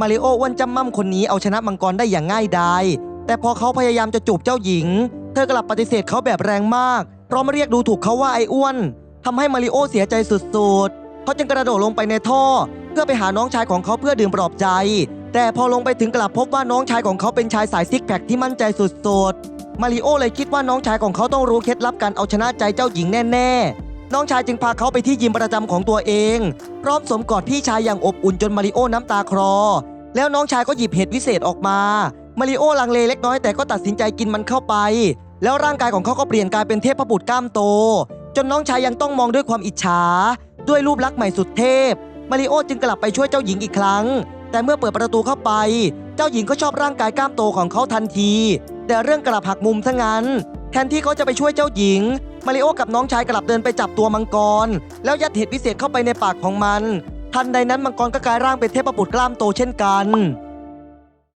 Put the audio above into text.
มาริโออ้วนจำม่ำคนนี้เอาชนะมังกรได้อย่างง่ายดาย แต่พอเขาพยายามจะจูบเจ้าหญิง เธอกลับปฏิเสธเขาแบบแรงมาก เพราะมาเรียกดูถูกเขาว่าไอ้อ้วนทำให้มาริโอเสียใจสุดๆ เขาจึงกระโดดลงไปในท่อ เพื่อไปหาน้องชายของเขาเพื่อดื่มปลอบใจ แต่พอลงไปถึงกลับพบว่าน้องชายของเขาเป็นชายสายซิกแพคที่มั่นใจสุดๆ มาริโอเลยคิดว่าน้องชายของเขาต้องรู้เคล็ดลับการเอาชนะใจเจ้าหญิงแน่ๆ น้องชายจึงพาเขาไปที่ยิมประจำของตัวเอง พร้อมสมกอดพี่ชายอย่างอบอุ่นจนมาริโอน้ำตาคลอ แล้วน้องชายก็หยิบเห็ดวิเศษออกมา มาริโอลังเลเล็กน้อยแต่ก็ตัดสินใจกินมันเข้าไป แล้วร่างกายของเขาก็เปลี่ยนกลายเป็นเทพบุตรกล้ามโต จนน้องชายยังต้องมองด้วยความอิจฉา ด้วยรูปลักษณ์ใหม่สุดเทพ มาริโอจึงกลับไปช่วยเจ้าหญิงอีกครั้ง แต่เมื่อเปิดประตูเข้าไป เจ้าหญิงก็ชอบร่างกายกล้ามโตของเขาทันที แต่เรื่องกลับหักมุมซะงั้น แทนที่เขาจะไปช่วยเจ้าหญิง มาริโอกับน้องชายกลับเดินไปจับตัวมังกร แล้วยัดเห็ดพิเศษเข้าไปในปากของมัน ทันใดนั้นมังกรก็กลายร่างเป็นเทพบุตรกล้ามโตเช่นกัน